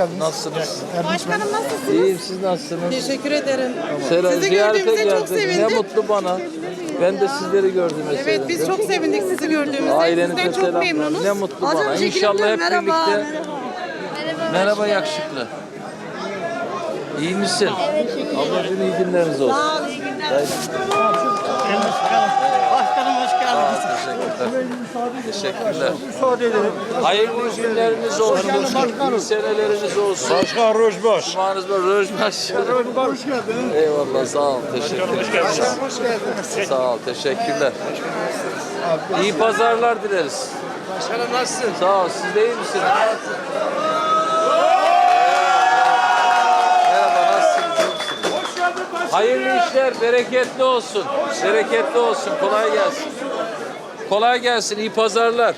Nasılsınız? Başkanım nasılsınız? İyiyim siz nasılsınız? Teşekkür ederim. Selam, Sizi ziyarete gördüğümüze çok geldim. Ne mutlu bana. Ben de sizleri gördüğüme Evet biz çok sevindik sizi gördüğümüzde. Ailenize Sizden çok memnunuz. Ne mutlu bana. İnşallah hep birlikte. Merhaba yakışıklı. İyi misin? Ablacığım iyi günleriniz olsun. Başkanım hoş geldiniz. Teşekkürler. Teşekkürler. Hayırlı günleriniz olsun. İyi seneleriniz olsun. Başkan Rojbaş. Şumanız var. Rojbaş. Hoş geldiniz. Eyvallah sağ ol. Teşekkürler. Sağ ol. Teşekkürler. İyi pazarlar dileriz. Başkanım nasılsın? Sağ ol. Siz de iyi misiniz? Hayırlı işler, bereketli olsun. Bereketli olsun. Kolay gelsin. Kolay gelsin. İyi pazarlar.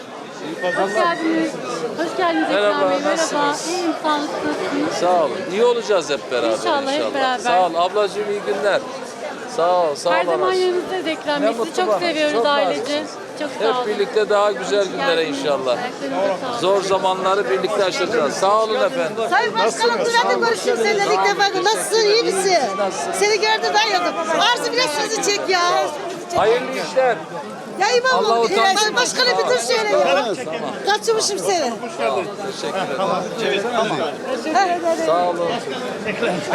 Hoş geldiniz. Hoş geldiniz Merhaba, Bey. Merhaba. nasılsınız? İyiyim, sağlıklısınız. Sağ olun. İyi olacağız hep beraber inşallah. İnşallah, hep beraber. Sağ ol. Ablacığım iyi günler. Sağ ol. Sağ Her ol. zaman anacığım. yanınızdayız Ekrem Ne Bey. Sizi mutlu çok bana. seviyoruz Çok ailece. naziksiniz. Çok sağ olun. Hep birlikte daha güzel günlere Geldiniz. inşallah. Zor zamanları birlikte aşacağız. Sağ olun efendim. Sayın Başkanım dur hadi görüşürüz seninle ilk defa. Nasılsın iyi misin? Seni gördü dayadım. Arzu biraz sizi çek ya. Hayırlı işler. Ya Allah İmamoğlu. utansın. Sayın Başkanım bir dur şöyle ya. Kaçırmışım seni. Teşekkür ederim. Sağ olun.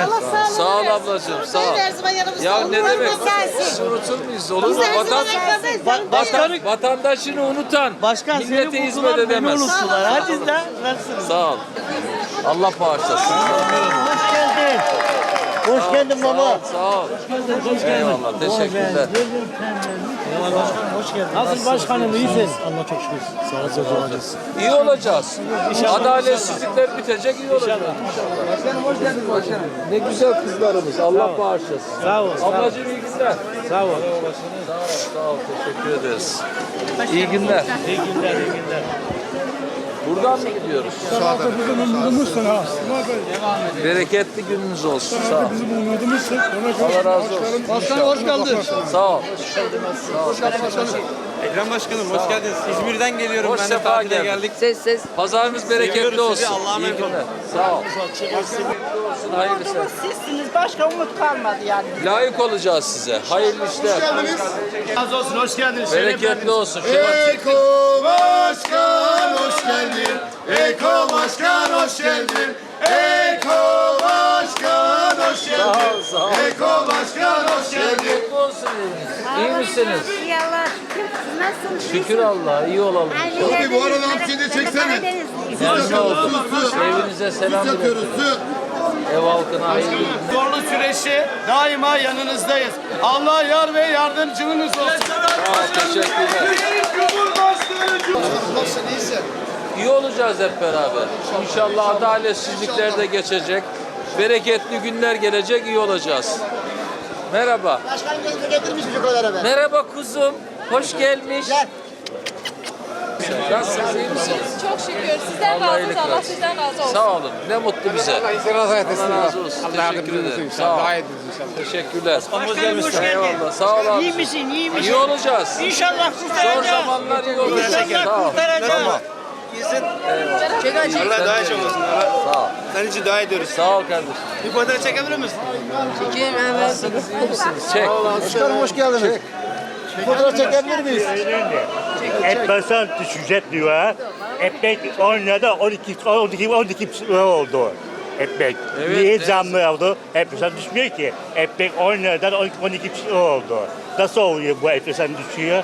Allah sağ olun. Sağ ol ablacığım. Sağ ol. Sen de her zaman yanımızda Ya ne demek? Unutur muyuz? Olur mu? Biz her vatan, vatandaşını unutan Başkan millete seni hizmet buldular beni edemez. unuttular. Hadi de nasılsınız? Sağ ol. Allah bağışlasın. Hoş geldin. Hoş geldin Sağ ol. baba. Sağ ol. Eyvallah. Teşekkürler. Nasıl başkanım iyisin? Allah çok şükür. Sağ olasın. İyi olacağız. Adaletsizlikler bitecek, iyi olacağız. İnşallah. Ne güzel kızlarımız. Allah bağışlasın. Sağ ol. Ablacığım iyi günler. Sağ ol. Sağ ol, sağ ol. Teşekkür ederiz. İyi günler. İyi günler, iyi günler. Buradan mı gidiyoruz? Bizim umudumuzsun ha. Bereketli gününüz olsun. Sağ ol. Bizim umudumuzsun. Allah razı olsun. Başkanım hoş geldin. Sağ ol. Ekrem Başkanım hoş geldiniz. İzmir'den geliyorum Hoş ben de sefa tatile geldin. geldik. Ses ses. Pazarınız bereketli Seviyoruz olsun. sizi, Allah'a İyi emanet olun. günler. Sağ ol. Bereketli olsun. Hayırlı işler. Sizsiniz. Başka umut kalmadı yani. Layık olacağız size. Hayırlı işler. Razı olsun, hoş geldiniz. Bereketli olsun. Şöyle Eko Başkan hoş geldin. Eko Başkan hoş geldin. Eko Başkan hoş Sağ ol, sağ ol. Eko Başkan hoş geldin. İyi misiniz? İyi Allah şükür. Siz nasılsınız? Şükür Allah'a iyi olalım. Abi bu arada hapsini de çeksene. Oldum. Evinize selam Yapıyoruz iletiyorum. su. Ev halkına hayırlı günler. Zorlu süreçte daima yanınızdayız. Allah yar ve yardımcınız olsun. Teşekkürler. İyi olacağız hep beraber. İnşallah adaletsizlikler de geçecek. Bereketli günler gelecek, iyi olacağız. Merhaba. Başkan getirmiş bir kadar be. Merhaba kuzum. Hoş gelmiş. Nasılsınız, iyi misiniz? Çok şükür. Sizden Allah razıyız. iyilik Allah versin. sizden razı olsun. Sağ olun. Ne mutlu bize. Allah razı olsun. Teşekkür ederim. Sağ ol. Teşekkürler. Hoş gelmişsin. Eyvallah. Sağ ol abi. İyi misin, iyi misin? İyi olacağız. İnşallah Zor kurtaracağız. zamanlar iyi olacak. İnşallah Sağ ol. kurtaracağız. Allah daha çok olsun. Allah. Sağ ol. Senin için dua ediyoruz. Sağ ol kardeşim. Bir fotoğraf çekebilir misin? Nasılsınız, iyi misiniz? Çek. Başkanım hoş geldiniz. Fotoğraf çekebilir miyiz? Enflasyon düşecek diyor. Ekmek 10 lirada 12 12 12 lira oldu. Ekmek. Evet, Niye evet. zamlı oldu? Enflasyon düşmüyor ki. Ekmek 10 liradan 12 12 lira oldu. Nasıl oluyor bu enflasyon düşüyor?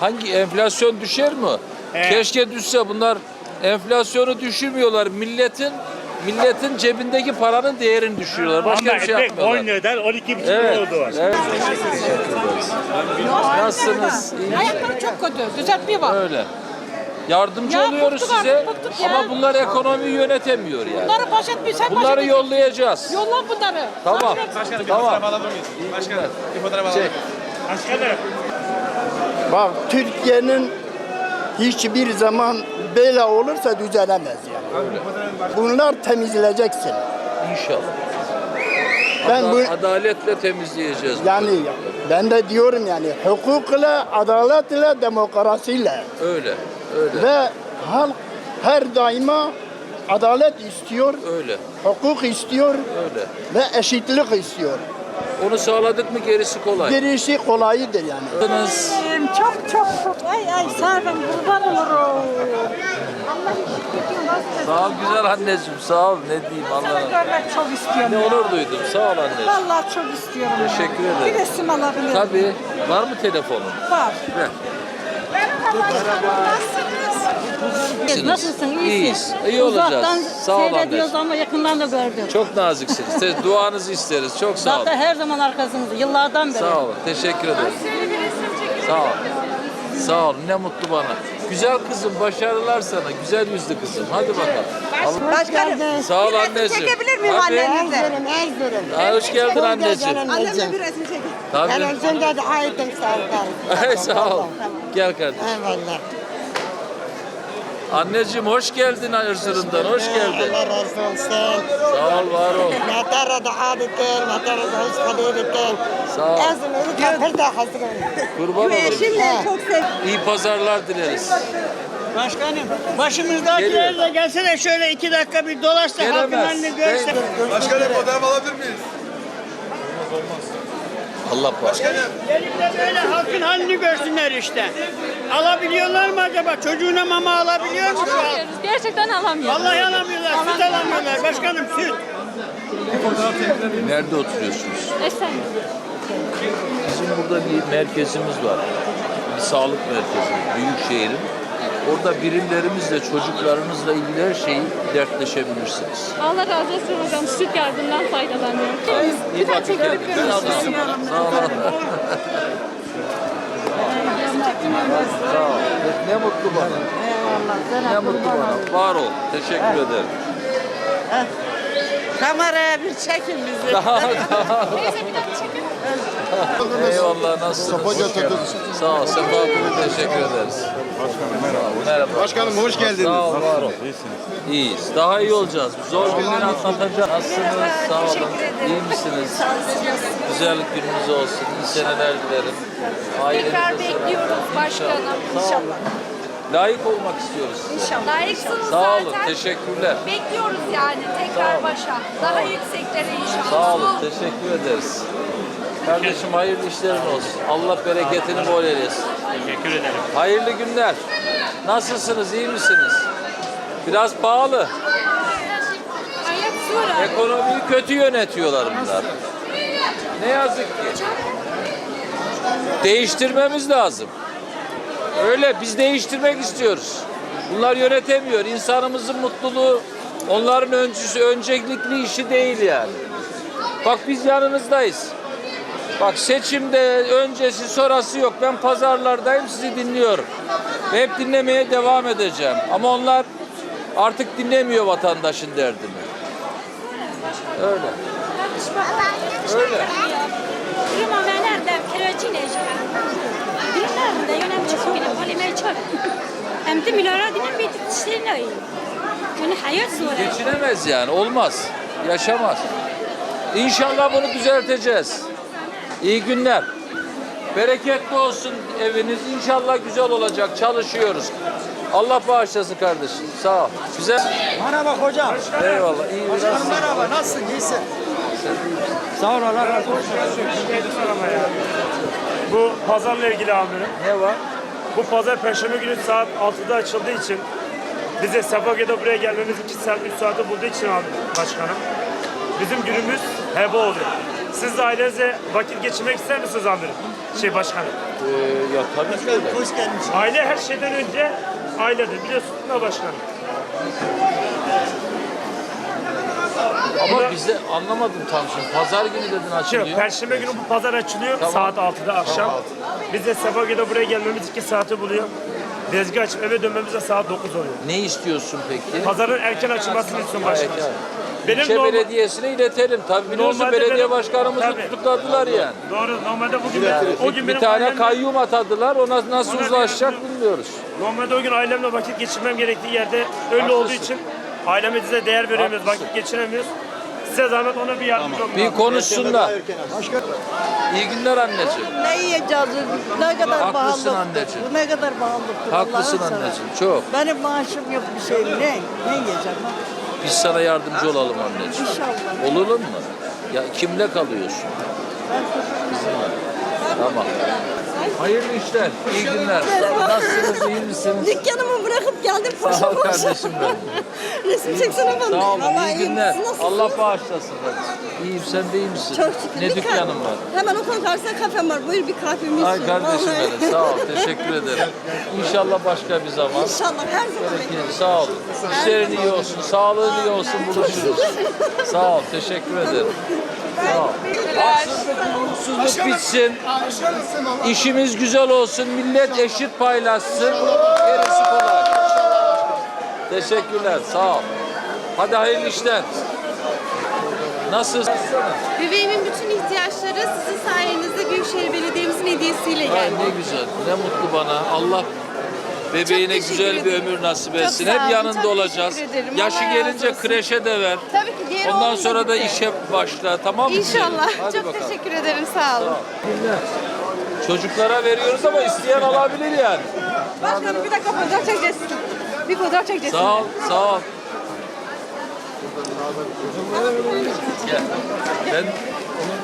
Hangi enflasyon düşer mi? Evet. Keşke düşse bunlar enflasyonu düşürmüyorlar. Milletin milletin cebindeki paranın değerini düşürüyorlar. Başka Ama bir şey 10 yapmıyorlar. liradan 12 lira Evet. oldu. evet. Nasılsınız? İyi Ayakları çok kötü. Düzeltmeye bak. Öyle. Yardımcı Ya oluyoruz bıktık size artık, bıktık ya. ama bunlar ekonomiyi yönetemiyor yani. Bunları baş etmiş. Sen baş Bunları etmiş. yollayacağız. Yolla bunları. Tamam. Başkanım bir Tamam. fotoğraf alabilir miyiz? Başkanım bir fotoğraf alabilir Çek. Başkanım. Bak Türkiye'nin hiçbir zaman böyle olursa düzelemez yani. Bunlar temizleyeceksin. İnşallah. Ben bu Ada- Adaletle temizleyeceğiz. yani ben de diyorum yani hukukla, adaletle, demokrasiyle Öyle. Öyle. ve halk her daima adalet istiyor, Öyle, hukuk istiyor öyle. ve eşitlik istiyor. Onu sağladık mı gerisi kolay. Gerisi kolayıdır yani. Çok çok çok. Ay ay sarım kurban olurum. Sağ ol güzel anneciğim, sağ ol. Ne diyeyim Seni Allah'a. görmek çok istiyorum. Ne ya. onur duydum, sağ ol anneciğim. Vallahi çok istiyorum. ya. Teşekkür ederim. Bir resim alabilirim. Tabii. Var mı telefonun? Var. Ver. Nasılsın? İyisin. İyiyiz. İyi olacağız. Uzaktan Sağ ol seyrediyoruz ama yakından da gördüm. Çok naziksiniz. Te- Duanızı isteriz. Çok sağ olun. Zaten her zaman arkasınızda. Yıllardan beri. Sağ olun. Teşekkür ederim. Sağ ol. Sağ ol. Ne mutlu bana. Güzel kızım, başarılar sana. Güzel yüzlü kızım. Hadi bakalım. Allah- Başkanım. Sağ ol anneciğim. Çekebilir miyim Tabii. annenizi? Aa, hoş geldin anneciğim. Annemle bir resim çekin. Tabii. Televizyonda da ayettim sağ Sağ ol. Gel kardeşim. Eyvallah. Anneciğim hoş geldin Erzurum'dan. Hoş geldin. Allah razı olsun. Sağ ol, var ol. Ne tara da adetten, ne tara da hoş kalitetten. Sağ ol. Ezmeri kapır da hazırım. Kurban olurum. Çok sevdim. İyi pazarlar dileriz. Başkanım, başımızdakiler de gelse de şöyle iki dakika bir dolaşsa Gelemez. Ben- Başkanım fotoğraf alabilir miyiz? Allah bağışlasın. Gelip de böyle halkın halini görsünler işte. Alabiliyorlar mı acaba? Çocuğuna mama alabiliyor mu şu an? Alamıyoruz. Gerçekten alamıyoruz. Vallahi alamıyorlar, süt alamıyorlar. Başkanım süt. Nerede oturuyorsunuz? Esen. Bizim burada bir merkezimiz var. Bir sağlık merkezi, büyük şehrin. Orada birimlerimizle, çocuklarınızla ilgili her şeyi dertleşebilirsiniz. Allah razı olsun hocam. Süt yardımından faydalanıyorum. Bakın kendinize. Sağ olun. Sağ olun. Sağ ol. Ne mutlu bana. Ne mutlu bana. Var ol. Teşekkür ederim. Kameraya bir çekin bizi. Daha daha. Eyvallah nasılsınız? Sağ ol. Sefa Kulu teşekkür ederiz. Merhaba. Başkanım hoş geldiniz. Sağ ol, var ol. İyiyiz. Daha iyi olacağız. Zor günleri atlatacağız. Nasılsınız? Sağ olun. İyi misiniz? Güzellik gününüz olsun. İyi seneler dilerim. Ailenize Tekrar bekliyoruz başkanım. Sağ olun. Layık olmak istiyoruz. size. Layıksınız Sağ olun. zaten. Teşekkürler. Bekliyoruz yani tekrar başa. Daha yükseklere inşallah. Sağ olun. Teşekkür ederiz. Kardeşim hayırlı işlerin olsun. Allah bereketini bol eylesin. Teşekkür ederim. Hayırlı günler. Nasılsınız? iyi misiniz? Biraz pahalı. Ekonomiyi kötü yönetiyorlar bunlar. Ne yazık ki. Değiştirmemiz lazım. Öyle biz değiştirmek istiyoruz. Bunlar yönetemiyor. İnsanımızın mutluluğu onların öncüsü, öncelikli işi değil yani. Bak biz yanınızdayız. Bak seçimde öncesi sonrası yok. Ben pazarlardayım sizi dinliyorum. Ve hep dinlemeye devam edeceğim. Ama onlar artık dinlemiyor vatandaşın derdini. Öyle. Öyle. Prima venerde kiracı Dinler de yönem çıkıp gidip halime çöp. Hem de milara dinin bir titişlerine Yani hayat zor. Geçinemez yani. Olmaz. Yaşamaz. İnşallah bunu düzelteceğiz. İyi günler. Bereketli olsun eviniz. İnşallah güzel olacak. Çalışıyoruz. Allah bağışlasın kardeşim. Sağ ol. Güzel. Merhaba hocam. Eyvallah. İyi biraz. Merhaba, nasılsın? İyisin. Sağ ol, Allah razı olsun. Bu pazarla ilgili amirim. Ne var? Bu pazar perşembe günü saat 6'da açıldığı için bize Sapakya'da buraya gelmemiz 2 saat 3 saate bulduğu için abi başkanım. Bizim günümüz heba oluyor. Siz de ailenizle vakit geçirmek ister misiniz amirim? Şey başkanım. Ee, ya tabii ki öyle. Hoş geldiniz. Aile her şeyden önce ailedir. Biliyorsunuz da başkanım. Ama bize anlamadım tam şimdi. Pazar günü dedin açılıyor. Perşembe günü bu pazar açılıyor Tamam. saat 6'da akşam. Biz de Sapakya'da buraya gelmemiz 2 saati buluyor. Dezgah açıp eve dönmemiz de saat 9 oluyor. Ne istiyorsun peki? Pazarın erken açılmasını istiyorum başkanım. Gayet Benim İlçe normal- belediyesine iletelim. Tabii biliyorsun belediye benim- başkanımızı Tabii. tutukladılar yani. Doğru. Normalde bugün o gün Bir tane ailemle- kayyum atadılar. Ona nasıl Ona uzlaşacak bilmiyoruz. Normalde o gün ailemle vakit geçirmem gerektiği yerde öyle Haklısın. olduğu için aileme bize değer veremiyoruz, Haklısın. vakit geçiremiyoruz. Size zahmet ona bir yardımcı olun. Bir konuşsunlar. İyi günler anneciğim. Ne yiyeceğiz? Ne kadar Haklısın pahalı. anneciğim. Bu ne kadar pahalıdır. Haklısın anneciğim. Çok. Benim maaşım yok bir şey. Ne? Ne yiyeceğim? ben? Biz sana yardımcı olalım anneciğim. İnşallah. Olalım mı? Ya kimle kalıyorsun? Kızımla. Tamam. Hayırlı işler, iyi günler. Nasılsınız, iyi misiniz? Dükkanımı bırakıp geldim Sağ ol kardeşim benim. Resim çeksene bana. Sağ olun, Vallahi iyi günler. nasılsınız? Allah bağışlasın. İyiyim, sen de iyi misin? Çok şükür. Ne Bir dükkanın kahve- var? Hemen okulun karşısında kafem var. Buyur bir kahvemi Ay kardeşim Vallahi. benim, sağ ol. Teşekkür ederim. İnşallah başka bir zaman. İnşallah her zaman bekliyorum. Sağ ol. İşlerin iyi olsun, sağlığın iyi olsun, buluşuruz. Sağ ol, teşekkür ederim. Sağ ol. Hukuksuzluk bitsin. İşimiz güzel olsun, millet eşit paylaşsın. Gerisi kolay. Teşekkürler, sağ ol. Hadi hayırlı işler. Nasılsın? Bebeğimin bütün ihtiyaçları sizin sayenizde Büyükşehir Belediye'mizin hediyesiyle Ay geldi. ne güzel, ne mutlu bana. Allah bebeğine güzel bir ömür nasip etsin. Hep yanında olacağız. Yaşı gelince kreşe de ver. Tabii ki diğer Ondan sonra da gitti. işe başla tamam mı? İnşallah. Hadi Çok bakalım. teşekkür ederim. Sağ olun. Çocuklara veriyoruz ama isteyen alabilir yani. Başkanım bir dakika fotoğraf çekeceğiz. Bir fotoğraf çekeceğiz. Sağ ol, sağ ol. Gel. Ben,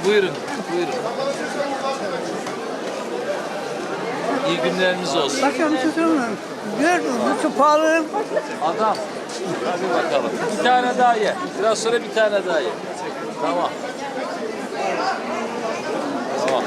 buyurun, buyurun. İyi günleriniz olsun. Başkanım çocuğum gördün mü şu pahalı Adam. Hadi bakalım. Bir tane daha ye. Biraz sonra bir tane daha ye. Tamam. Tamam.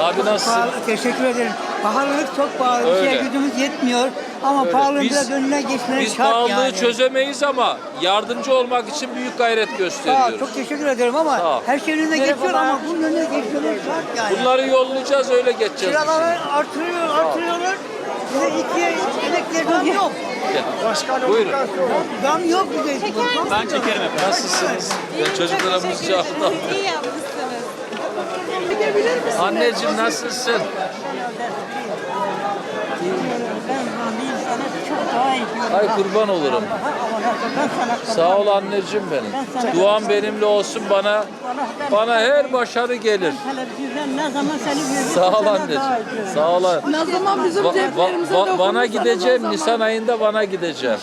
Abi nasılsın? pahalı teşekkür ederim. Pahalılık çok pahalı. Bir Öyle. şeye gücümüz yetmiyor. Ama Öyle. pahalılığın Biz- biraz önüne geçmeniz Biz şart pahalılığı yani. çözemeyiz ama yardımcı olmak için büyük gayret Sağ ol, gösteriyoruz. çok teşekkür ederim ama her şeyin önüne geçiyor ama bunun önüne geçmeleri şart yani. Bunları yollayacağız öyle geçeceğiz. Kiraları artırıyor, artırıyorlar. Bize ikiye emekliye zam yok. Gel. Buyurun. Zam yok bize. Ben çekerim efendim. Nasılsınız? Ben çocuklarımız çağırdım. İyi yapmışsınız. Anneciğim nasılsın? Ben hamiyim sana çok daha iyi diyorum. Ay kurban olurum. Sağ ol anneciğim benim. Duan benimle olsun bana. Bana her başarı gelir. televizyondan ne zaman seni görüyorum. Sağ ol anneciğim. Sağ ol. Ne zaman bizim ceplerimize dokunursa gideceğim. Nisan ayında Van'a gideceğim.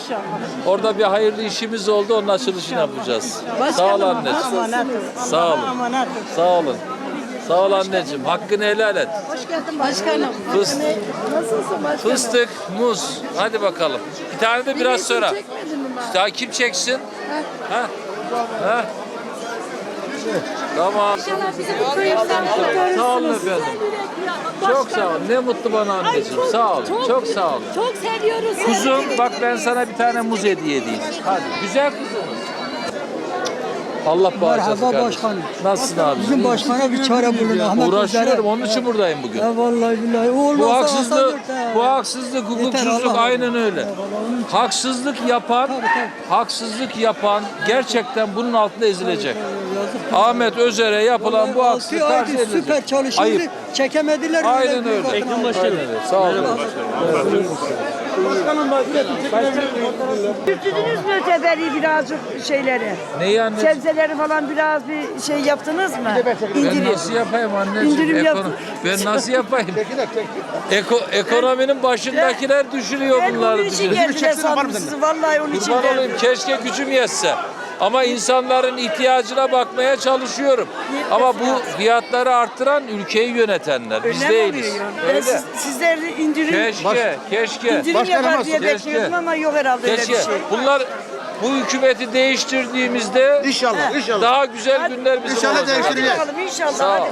Orada bir hayırlı işimiz oldu. Onun açılışını yapacağız. Sağ ol anneciğim. Sağ olun. Sağ olun. Sağ ol anneciğim. Hakkını helal et. Hoş geldin başkanım. Fıstık, Nasılsın başkanım? fıstık, muz. Hadi bakalım. Bir tane de biraz sonra. Daha kim çeksin? Ha? Ha? Tamam. İnşallah bizi. Sağ olun efendim. Çok sağ ol. Ne mutlu bana anneciğim. Sağ ol. Çok sağ ol. Çok seviyoruz. Kuzum bak ben sana bir tane muz hediye edeyim. Hadi. Güzel kızım. Allah bağışlasın Merhaba kardeşim. başkanım. Nasılsın abi? Bizim başkana bir çare bulun Ahmet Uğraşıyorum. Onun için buradayım bugün. Ya vallahi billahi. O Bu haksızlık, bu haksızlık, hukuksuzluk Allah. aynen öyle. Haksızlık yapan, haksızlık yapan gerçekten bunun altında ezilecek. Ahmet Özer'e yapılan bu Altı haksızlık aydır karşı edilecek. süper çalışıyordu. Ayıp. Çekemediler. Aynen öyle. Aynen öyle. Sağ olun. Yürüttünüz mü öteberi birazcık şeyleri? Neyi anneciğim? Sebzeleri falan biraz bir şey yaptınız mı? Ben İndirim. nasıl yapayım anneciğim? İndirim yaptın. ben nasıl yapayım? Eko, ekonominin başındakiler düşünüyor Ben bunları için düşünüyor. geldiler sandım sizi. Vallahi onun için Kurban geldim. olayım keşke gücüm yetse. Ama insanların ihtiyacına bakmaya çalışıyorum. Ama bu fiyatları arttıran ülkeyi yönetenler. Biz Öyle mi değiliz. oluyor yani? Ben Öyle. siz, sizler de indirim, Keşke, keşke. indirim yapar diye keşke. bekliyordum ama yok herhalde öyle bir Keşke. şey. Bunlar bu hükümeti değiştirdiğimizde İnşallah, inşallah. daha güzel günler bizim İnşallah olacak. değiştireceğiz. Hadi bakalım inşallah. Sağ ol. hadi.